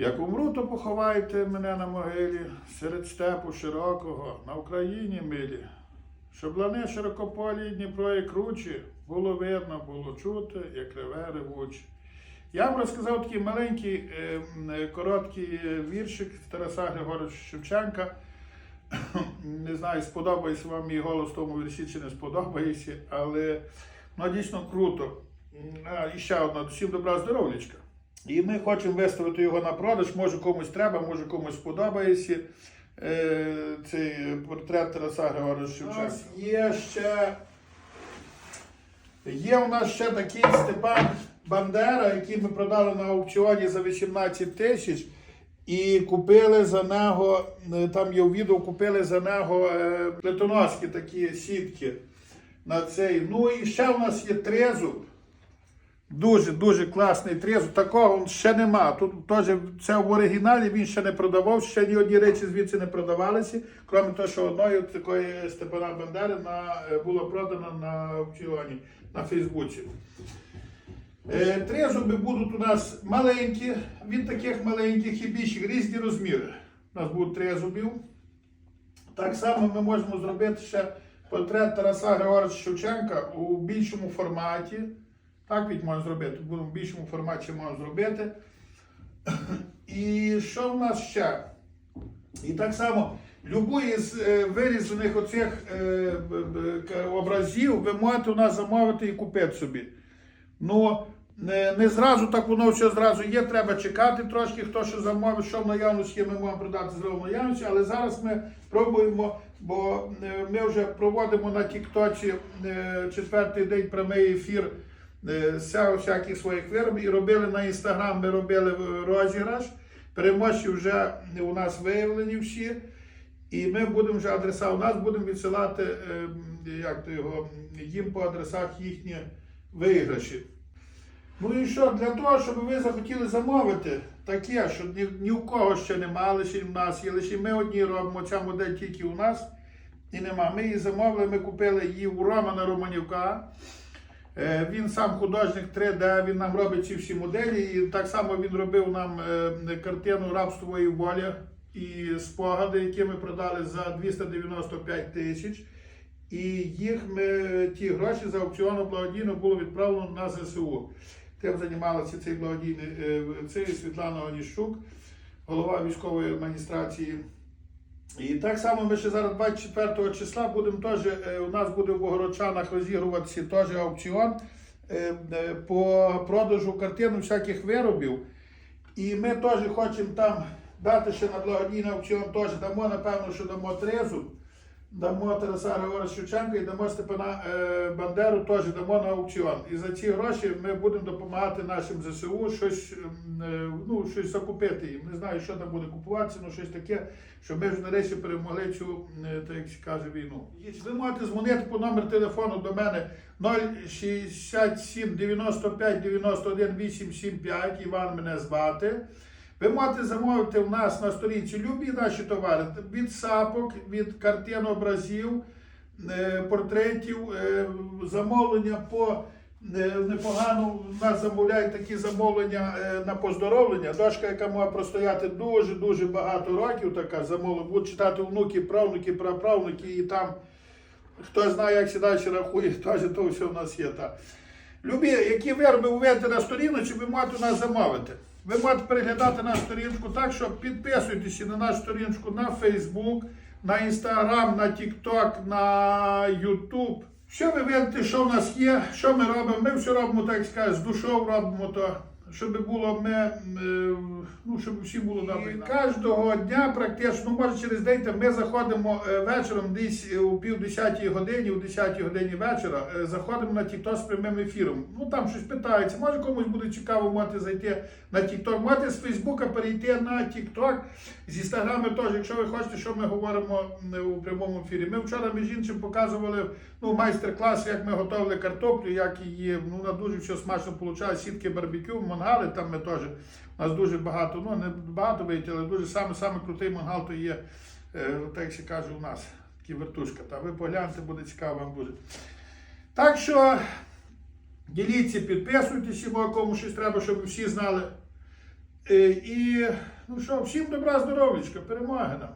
Як умру, то поховайте мене на могилі серед степу широкого, на Україні милі. Щоб лани широкополі, Дніпро і кручі, було видно, було чути, як реве ревучі. Я вам розказав такий маленький, е, е, короткий е, віршик Тараса Григоровича Шевченка. Не знаю, сподобається вам мій голос в тому вірші чи не сподобається, але ну, дійсно круто. І ще одна, всім добра здоров'ячка. І ми хочемо виставити його на продаж. Може комусь треба, може комусь сподобається. Е, цей портрет Тараса Григоровича Шевченка. Є ще Є у нас ще такий Степан Бандера, який ми продали на аукціоні за 18 тисяч. І купили за нього, е, там є відео, купили за нього е, плитоноски такі сітки на цей. Ну і ще у нас є трезуб. Дуже дуже класний трезуб. Такого ще нема. Тут теж це в оригіналі він ще не продавав, ще ні одні речі звідси не продавалися. Крім того, що одної такої Степана Бандери на, е, було продано на аукціоні на Фейсбуці. Е, Трезуби будуть у нас маленькі, від таких маленьких і більших різні розміри. У нас будуть трезубів. Так само ми можемо зробити ще портрет Тараса Григоровича Шевченка у більшому форматі. Так від можна зробити. В більшому форматі можна зробити. І що в нас ще? І так само, любої з е, вирізаних оцих е, образів ви можете у нас замовити і купити собі. Ну, не, не зразу так воно все зразу є, треба чекати трошки, хто що замовить, що в наявності ми можемо продати зразу в наявності, але зараз ми пробуємо, бо е, ми вже проводимо на Тіктоці е, четвертий день прямий ефір всяких своїх виробів і робили на інстаграм, ми робили е, розіграш. Переможці вже у нас виявлені всі. І ми будемо вже адреса у нас будемо відсилати е, як то його, їм по адресах їхні виграші. Ну і що, для того, щоб ви захотіли замовити таке, що ні, ні у кого ще нема, лише в нас є, лише ми одні робимо, ця модель тільки у нас і нема. Ми її замовили, ми купили її у Романа Романівка. Е, Він сам художник 3D, він нам робить ці всі моделі. І так само він робив нам е, картину рабство і воля і спогади, які ми продали за 295 тисяч. І їх ми, ті гроші за аукціоном благодійно було відправлено на ЗСУ. Тим займалася цей благодійний е, цей Світлана Оніщук, голова військової адміністрації. І так само ми ще зараз 24 числа будемо теж, е, у нас буде в Богородчанах розігруватися теж аукціон е, е, по продажу картин всяких виробів. І ми теж хочемо там дати ще на благодійний аукціон, теж дамо, напевно, що дамо трезуб, дамо Тараса Григора Шевченка і дамо Степана е, Бандеру, теж дамо на аукціон. І за ці гроші ми будемо допомагати нашим ЗСУ щось, е, ну, щось закупити їм. Не знаю, що там буде купуватися, але щось таке, щоб ми вже нарешті перемогли цю, е, так як каже, війну. Ви можете дзвонити по номер телефону до мене 067 95 91 875, Іван мене звати. Ви можете замовити у нас на сторінці любі наші товари від сапок, від картин образів, е, портретів, е, замовлення по е, непогано. У нас замовляють такі замовлення на поздоровлення. Дошка, яка може простояти дуже-дуже багато років, така замовлення. Будуть читати внуки, правнуки, праправнуки і там. Хто знає, як сі далі рахує, теж то все в нас є. Так. Любі, які вироби введете на сторіночку, ви можете у нас замовити. Ви можете переглядати нашу сторінку так, що підписуйтесь на нашу сторінку на Facebook, на Instagram, на TikTok, на YouTube. Що ви видите, що в нас є, що ми робимо? Ми все робимо, так сказати, з душою робимо то. Щоб було ми, е, ну, щоб всі було добре. І Кожного дня, практично, ну, може через день там ми заходимо е, вечором десь е, у пів десятій годині, у 10 годині вечора, заходимо на TikTok з прямим ефіром. Ну там щось питається, може комусь буде цікаво можете зайти на TikTok, можете з Фейсбука перейти на TikTok, з Інстаграми теж, якщо ви хочете, що ми говоримо у прямому ефірі. Ми вчора між іншим показували ну, майстер-клас, як ми готували картоплю, як її, ну, на дуже все смачно вийшло, сітки барбекю, мангали, там ми теж, у нас дуже багато, ну, не багато вийти, але дуже саме, саме крутий мангал то є, е, так як каже у нас, такі вертушка. Та ви погляньте, буде цікаво вам дуже. Так що діліться, підписуйтесь, кому щось треба, щоб всі знали. Е, І ну що, всім добра здоров'ячка, перемоги нам.